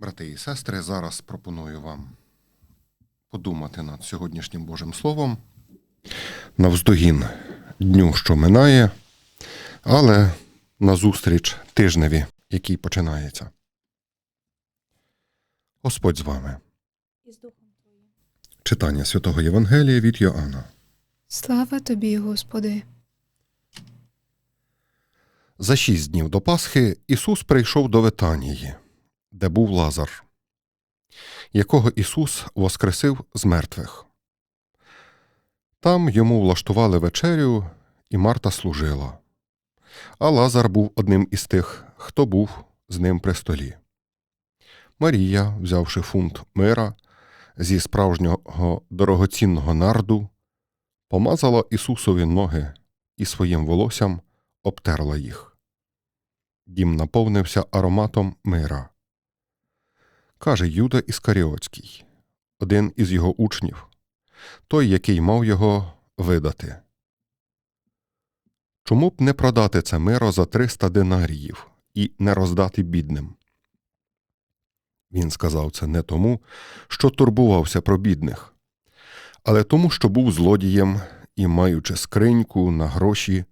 Брати і сестри, зараз пропоную вам подумати над сьогоднішнім Божим Словом навздогін дню, що минає, але назустріч тижневі, який починається. Господь з вами. і з Духом Твоїм. Читання Святого Євангелія від Йоанна. Слава тобі, Господи! За шість днів до Пасхи Ісус прийшов до Ветанії, де був Лазар, якого Ісус воскресив з мертвих. Там йому влаштували вечерю, і Марта служила. А Лазар був одним із тих, хто був з ним при столі. Марія, взявши фунт мира зі справжнього дорогоцінного нарду, помазала Ісусові ноги і своїм волоссям обтерла їх. Дім наповнився ароматом мира. Каже Юда Іскаріотський, один із його учнів, той, який мав його видати. Чому б не продати це миро за 300 динаріїв і не роздати бідним? Він сказав це не тому, що турбувався про бідних, але тому, що був злодієм і, маючи скриньку на гроші,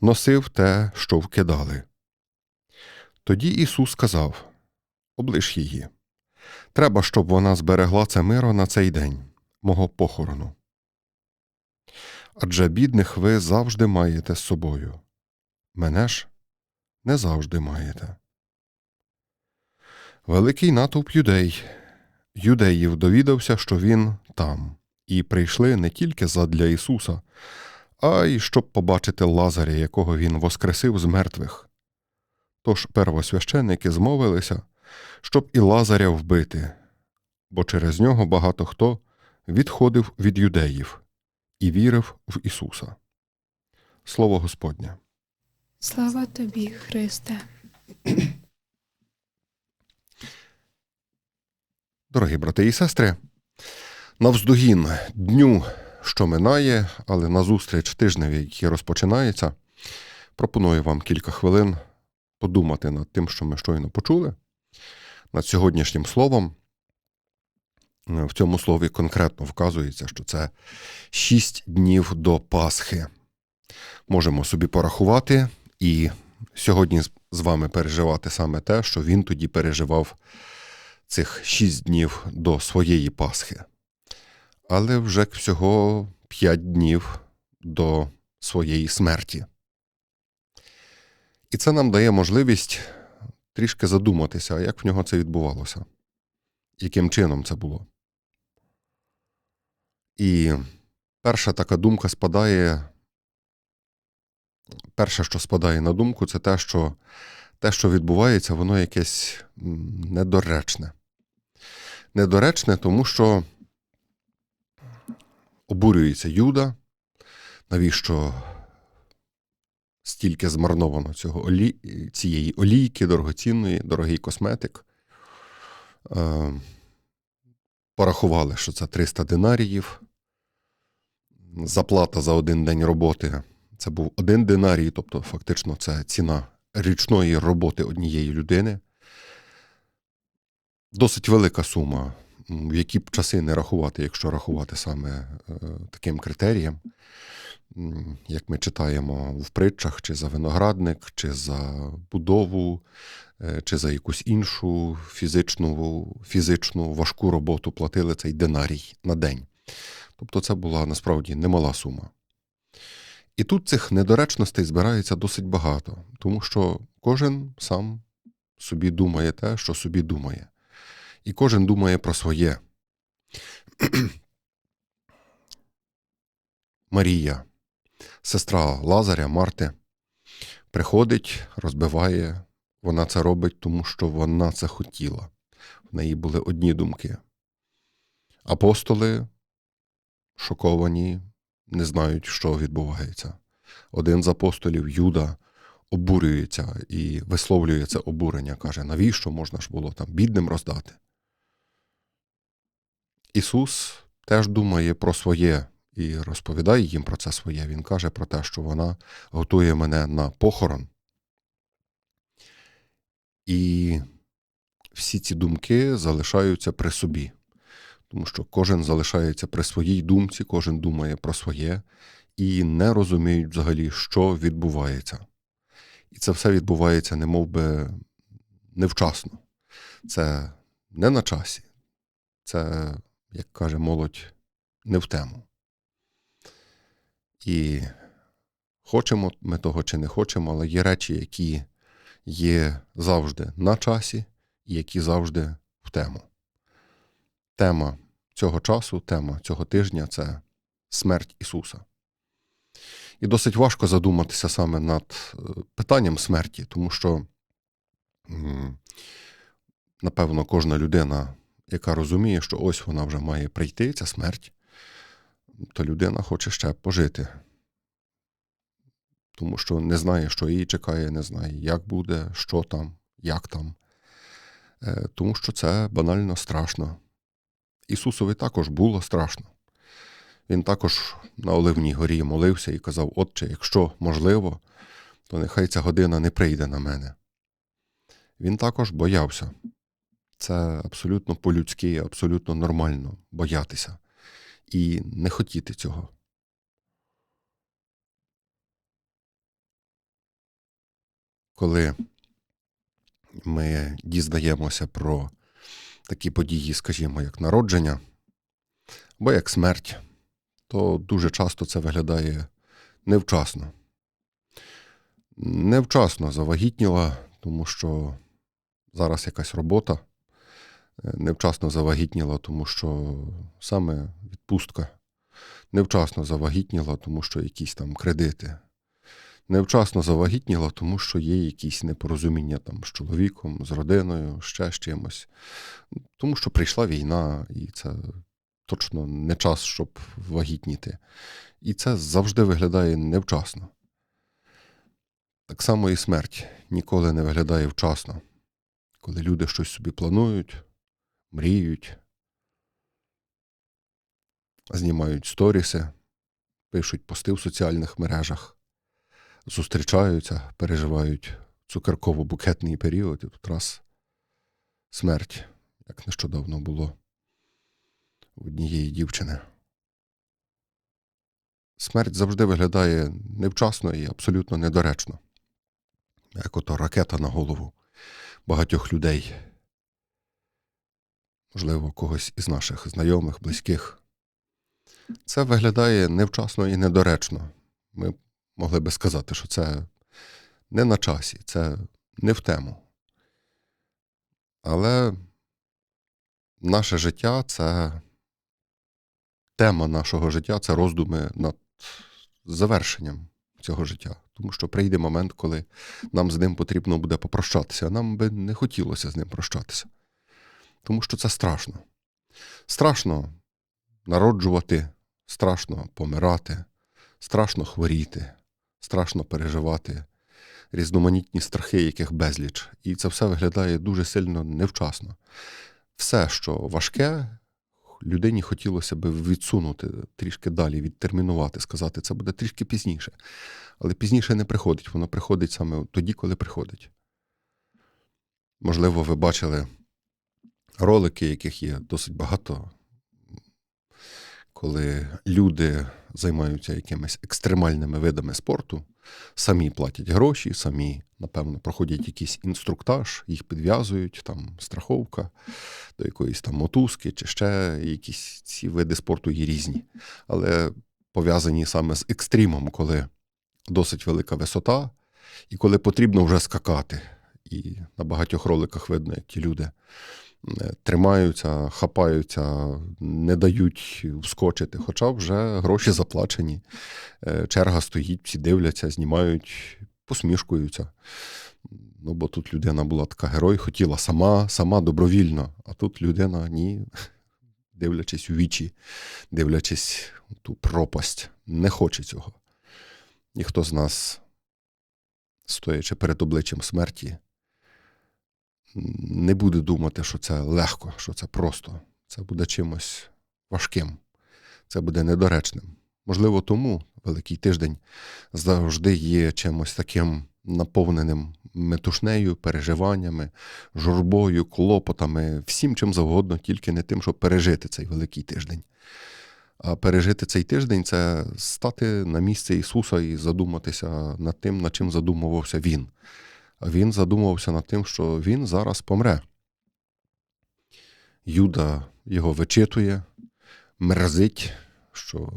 носив те, що вкидали. Тоді Ісус сказав Облиш її. Треба, щоб вона зберегла це миро на цей день, мого похорону. Адже бідних ви завжди маєте з собою. Мене ж не завжди маєте. Великий натовп юдей, юдеїв довідався, що він там, і прийшли не тільки задля Ісуса, а й щоб побачити Лазаря, якого він воскресив з мертвих. Тож первосвященники змовилися, щоб і Лазаря вбити, бо через нього багато хто відходив від юдеїв і вірив в Ісуса. Слово Господнє. Слава тобі, Христе! Дорогі брати і сестри, навздогін дню, що минає, але назустріч тижневі, який розпочинається, пропоную вам кілька хвилин подумати над тим, що ми щойно почули, над сьогоднішнім словом. В цьому слові конкретно вказується, що це шість днів до Пасхи. Можемо собі порахувати і сьогодні з вами переживати саме те, що він тоді переживав цих шість днів до своєї Пасхи. Але вже всього п'ять днів до своєї смерті. І це нам дає можливість трішки задуматися, як в нього це відбувалося, яким чином це було. І перша така думка спадає. Перше, що спадає на думку, це те, що те, що відбувається, воно якесь недоречне. Недоречне, тому що обурюється Юда, навіщо стільки змарновано цього олі... цієї олійки дорогоцінної, дорогий косметик. Е... Порахували, що це 300 динаріїв. Заплата за один день роботи це був один динарій, тобто фактично це ціна річної роботи однієї людини. Досить велика сума, в які б часи не рахувати, якщо рахувати саме е, таким критерієм, як ми читаємо в притчах, чи за виноградник, чи за будову, е, чи за якусь іншу фізичну, фізичну важку роботу платили цей динарій на день. Тобто це була насправді немала сума. І тут цих недоречностей збирається досить багато, тому що кожен сам собі думає те, що собі думає. І кожен думає про своє. Марія, сестра Лазаря, Марти, приходить, розбиває. Вона це робить, тому що вона це хотіла. В неї були одні думки. Апостоли шоковані, не знають, що відбувається. Один з апостолів, Юда, обурюється і висловлює це обурення, каже, навіщо можна ж було там бідним роздати? Ісус теж думає про своє і розповідає їм про це своє. Він каже про те, що вона готує мене на похорон. І всі ці думки залишаються при собі. Тому що кожен залишається при своїй думці, кожен думає про своє і не розуміють взагалі, що відбувається. І це все відбувається, не би, невчасно. Це не на часі. Це, як каже молодь, не в тему. І хочемо ми того чи не хочемо, але є речі, які є завжди на часі і які завжди в тему. Тема цього часу, тема цього тижня це смерть Ісуса. І досить важко задуматися саме над е, питанням смерті, тому що, напевно, кожна людина, яка розуміє, що ось вона вже має прийти, ця смерть, то людина хоче ще пожити. Тому що не знає, що її чекає, не знає, як буде, що там, як там. Е, Тому що це банально страшно. Ісусові також було страшно. Він також на Оливній горі молився і казав: Отче, якщо можливо, то нехай ця година не прийде на мене. Він також боявся. Це абсолютно по-людськи, абсолютно нормально боятися і не хотіти цього. Коли ми дізнаємося про такі події, скажімо, як народження або як смерть, то дуже часто це виглядає невчасно. Невчасно завагітніла, тому що зараз якась робота, невчасно завагітніла, тому що саме відпустка, невчасно завагітніла, тому що якісь там кредити. Невчасно завагітніла, тому що є якісь непорозуміння там з чоловіком, з родиною, ще з чимось. Тому що прийшла війна, і це точно не час, щоб вагітніти. І це завжди виглядає невчасно. Так само і смерть ніколи не виглядає вчасно, коли люди щось собі планують, мріють, знімають сторіси, пишуть пости в соціальних мережах зустрічаються, переживають цукерково-букетний період, і тут раз смерть, як нещодавно було у однієї дівчини. Смерть завжди виглядає невчасно і абсолютно недоречно, як ото ракета на голову багатьох людей, можливо, когось із наших знайомих, близьких. Це виглядає невчасно і недоречно. Ми могли би сказати, що це не на часі, це не в тему. Але наше життя це тема нашого життя це роздуми над завершенням цього життя. Тому що прийде момент, коли нам з ним потрібно буде попрощатися, а нам би не хотілося з ним прощатися. Тому що це страшно. Страшно народжувати, страшно помирати, страшно хворіти, страшно переживати різноманітні страхи, яких безліч. І це все виглядає дуже сильно невчасно. Все, що важке, людині хотілося б відсунути трішки далі, відтермінувати, сказати, це буде трішки пізніше. Але пізніше не приходить, воно приходить саме тоді, коли приходить. Можливо, ви бачили ролики, яких є досить багато, коли люди займаються якимись екстремальними видами спорту, самі платять гроші, самі, напевно, проходять якийсь інструктаж, їх підв'язують, там страховка до якоїсь там мотузки, чи ще якісь ці види спорту є різні. Але пов'язані саме з екстримом, коли досить велика висота, і коли потрібно вже скакати. І на багатьох роликах видно, як ті люди е, тримаються, хапаються, не дають вскочити, хоча вже гроші заплачені. Е, Черга стоїть, всі дивляться, знімають, посмішкуються. Ну, бо тут людина була така герой, хотіла сама, сама добровільно, а тут людина ні, дивлячись у вічі, дивлячись у ту пропасть, не хоче цього. Ніхто з нас, стоячи перед обличчям смерті, не буде думати, що це легко, що це просто. Це буде чимось важким, це буде недоречним. Можливо, тому Великий тиждень завжди є чимось таким наповненим метушнею, переживаннями, журбою, клопотами, всім чим завгодно, тільки не тим, щоб пережити цей великий тиждень. А пережити цей тиждень це стати на місце Ісуса і задуматися над тим, над чим задумувався Він. Він задумувався над тим, що Він зараз помре. Юда його вичитує, мерзить, що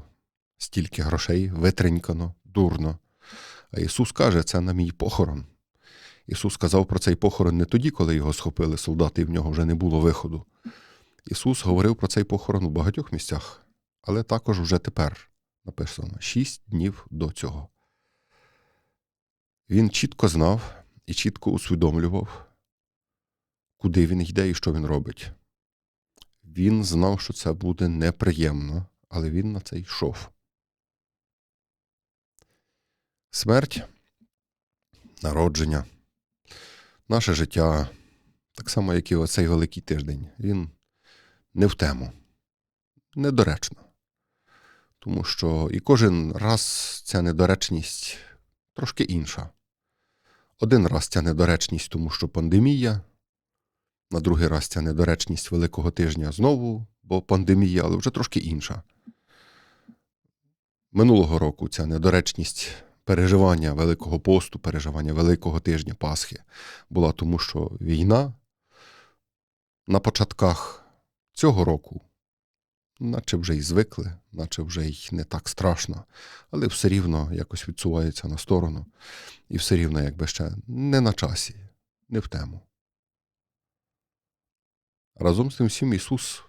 стільки грошей витринькано, дурно. А Ісус каже, це на мій похорон. Ісус сказав про цей похорон не тоді, коли його схопили солдати, і в нього вже не було виходу. Ісус говорив про цей похорон у багатьох місцях, але також вже тепер написано шість днів до цього. Він чітко знав і чітко усвідомлював, куди він йде і що він робить. Він знав, що це буде неприємно, але він на це йшов. Смерть, народження, наше життя, так само, як і оцей великий тиждень, він не в тему, недоречно. Тому що і кожен раз ця недоречність трошки інша. Один раз ця недоречність, тому що пандемія, на другий раз ця недоречність Великого тижня знову, бо пандемія, але вже трошки інша. Минулого року ця недоречність переживання Великого посту, переживання Великого тижня Пасхи була тому, що війна на початках цього року, наче вже й звикли, наче вже й не так страшно, але все рівно якось відсувається на сторону, і все рівно, якби ще не на часі, не в тему. Разом з тим всім Ісус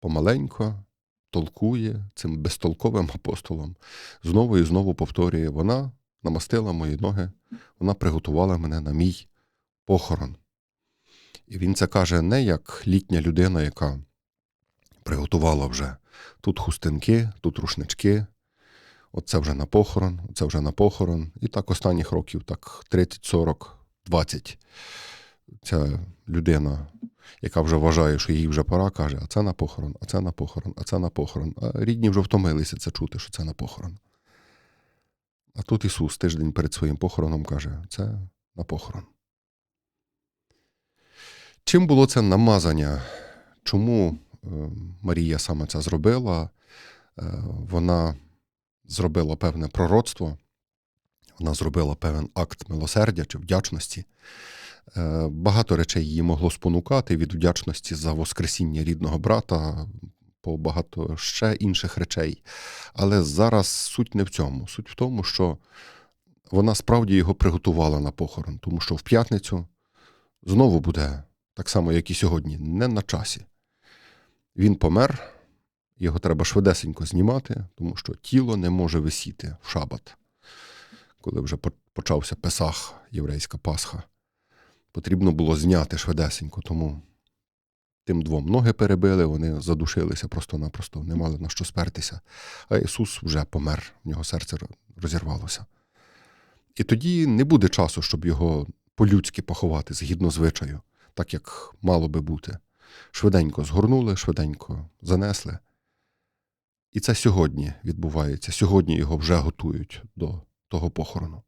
помаленько толкує цим безтолковим апостолом, знову і знову повторює: вона намастила мої ноги, вона приготувала мене на мій похорон. І він це каже не як літня людина, яка приготувала вже тут хустинки, тут рушнички, оце вже на похорон, оце вже на похорон. І так останніх років, так 30, 40, 20. Ця людина, яка вже вважає, що їй вже пора, каже: а це на похорон, а це на похорон, а це на похорон. А рідні вже втомилися це чути, що це на похорон. А тут Ісус тиждень перед своїм похороном каже: це на похорон. Чим було це намазання? Чому Марія саме це зробила? Е, Вона зробила певне пророцтво, вона зробила певен акт милосердя чи вдячності. Е, Багато речей її могло спонукати від вдячності за Воскресіння рідного брата, по багато ще інших речей. Але зараз суть не в цьому. Суть в тому, що вона справді його приготувала на похорон, тому що в п'ятницю знову буде так само, як і сьогодні, не на часі. Він помер, його треба швидесенько знімати, тому що тіло не може висіти в шабат. Коли вже почався Песах, єврейська Пасха, потрібно було зняти швидесенько, тому тим двом ноги перебили, вони задушилися просто-напросто, не мали на що спертися. А Ісус вже помер, в нього серце розірвалося. І тоді не буде часу, щоб його по-людськи поховати згідно звичаю, так як мало би бути. Швиденько згорнули, швиденько занесли. І це сьогодні відбувається. Сьогодні його вже готують до того похорону.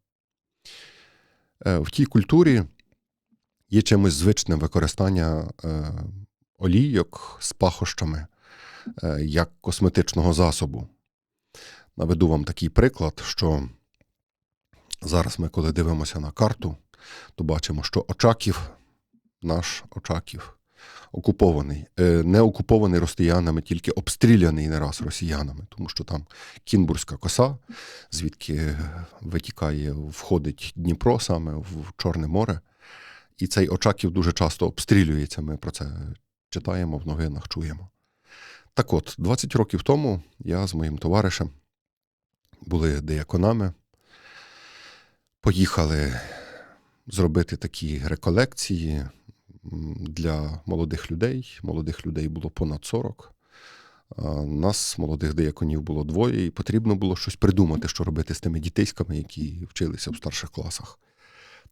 Е, В тій культурі є чимось звичним використання е, олійок з пахощами е, як косметичного засобу. Наведу вам такий приклад, що зараз ми, коли дивимося на карту, то бачимо, що Очаків, наш Очаків, окупований, Е, не окупований росіянами, тільки обстріляний не раз росіянами, тому що там Кінбурзька коса, звідки витікає, входить Дніпро саме в Чорне море. І цей Очаків дуже часто обстрілюється. Ми про це читаємо в новинах, чуємо. Так от, 20 років тому я з моїм товаришем були деяконами, поїхали зробити такі реколекції для молодих людей. Молодих людей було понад 40. Нас, молодих деяконів, було двоє, і потрібно було щось придумати, що робити з тими дітейськами, які вчилися в старших класах.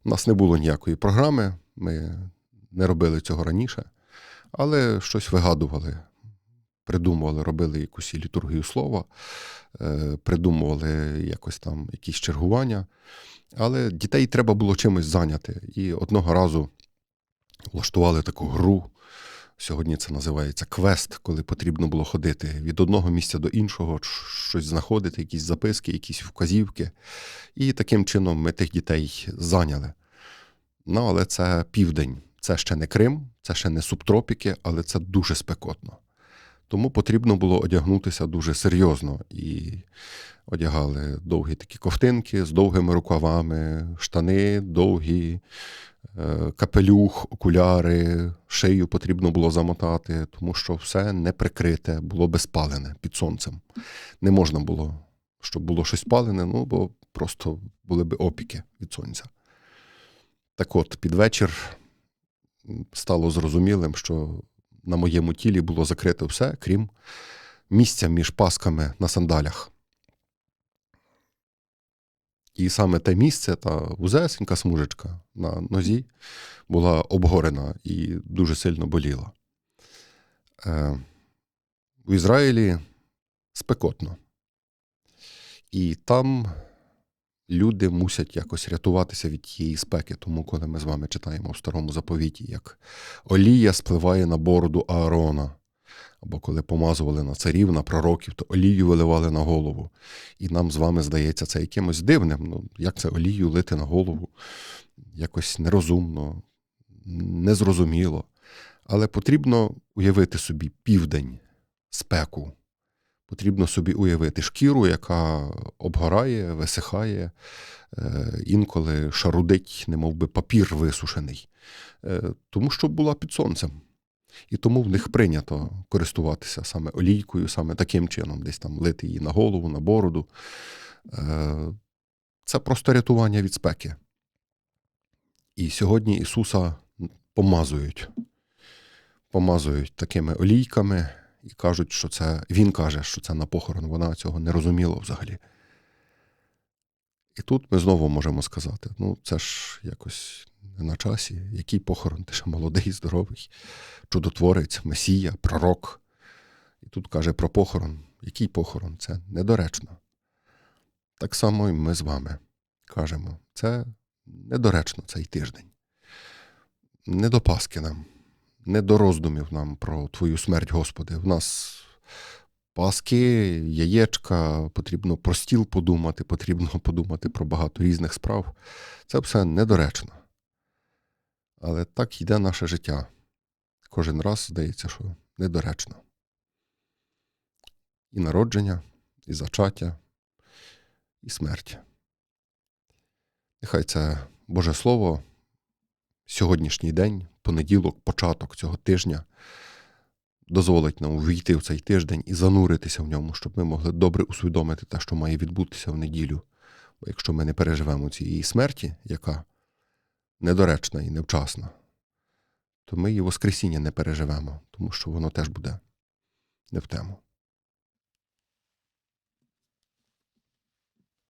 У нас не було ніякої програми, ми не робили цього раніше, але щось вигадували, придумували, робили якусь літургію слова, е, придумували якось там якісь чергування. Але дітей треба було чимось зайняти. І одного разу влаштували таку гру. Сьогодні це називається квест, коли потрібно було ходити від одного місця до іншого, щось знаходити, якісь записки, якісь вказівки. І таким чином ми тих дітей зайняли. Ну, але це південь. Це ще не Крим, це ще не субтропіки, але це дуже спекотно. Тому потрібно було одягнутися дуже серйозно. І одягали довгі такі ковтинки з довгими рукавами, штани довгі, капелюх, окуляри, шию потрібно було замотати, тому що все не прикрите, було безпалене під сонцем. Не можна було, щоб було щось палене, ну бо просто були б опіки від сонця. Так от, під вечір стало зрозумілим, що на моєму тілі було закрите все, крім місця між пасками на сандалях. І саме те місце, та вузесенька смужечка на нозі, була обгорена і дуже сильно боліла. Е, в Ізраїлі спекотно. І там люди мусять якось рятуватися від тієї спеки. Тому, коли ми з вами читаємо в старому заповіті, як олія спливає на бороду Аарона, або коли помазували на царів, на пророків, то олію виливали на голову. І нам з вами здається це якимось дивним. Ну, як це олію лити на голову? Якось нерозумно, незрозуміло. Але потрібно уявити собі південь, спеку. Потрібно собі уявити шкіру, яка обгорає, висихає, е, інколи шарудить, немов би папір висушений, Е, тому що була під сонцем. І тому в них прийнято користуватися саме олійкою, саме таким чином, десь там лити її на голову, на бороду. Е, Це просто рятування від спеки. І сьогодні Ісуса помазують. Помазують такими олійками і кажуть, що це Він каже, що це на похорон. Вона цього не розуміла взагалі. І тут ми знову можемо сказати: ну, це ж якось не на часі, який похорон, ти ще молодий, здоровий, чудотворець, месія, пророк. І тут каже про похорон. Який похорон? Це недоречно. Так само і ми з вами кажемо, це недоречно цей тиждень. Не до Паски нам, не до роздумів нам про Твою смерть, Господи. В нас паски, яєчка, потрібно про стіл подумати, потрібно подумати про багато різних справ. Це все недоречно. Але так йде наше життя. Кожен раз здається, що недоречно. І народження, і зачаття, і смерть. Нехай це Боже Слово, сьогоднішній день, понеділок, початок цього тижня, дозволить нам увійти в цей тиждень і зануритися в ньому, щоб ми могли добре усвідомити те, що має відбутися в неділю. Бо якщо ми не переживемо цієї смерті, яка недоречна і невчасна, то ми і Воскресіння не переживемо, тому що воно теж буде не в тему.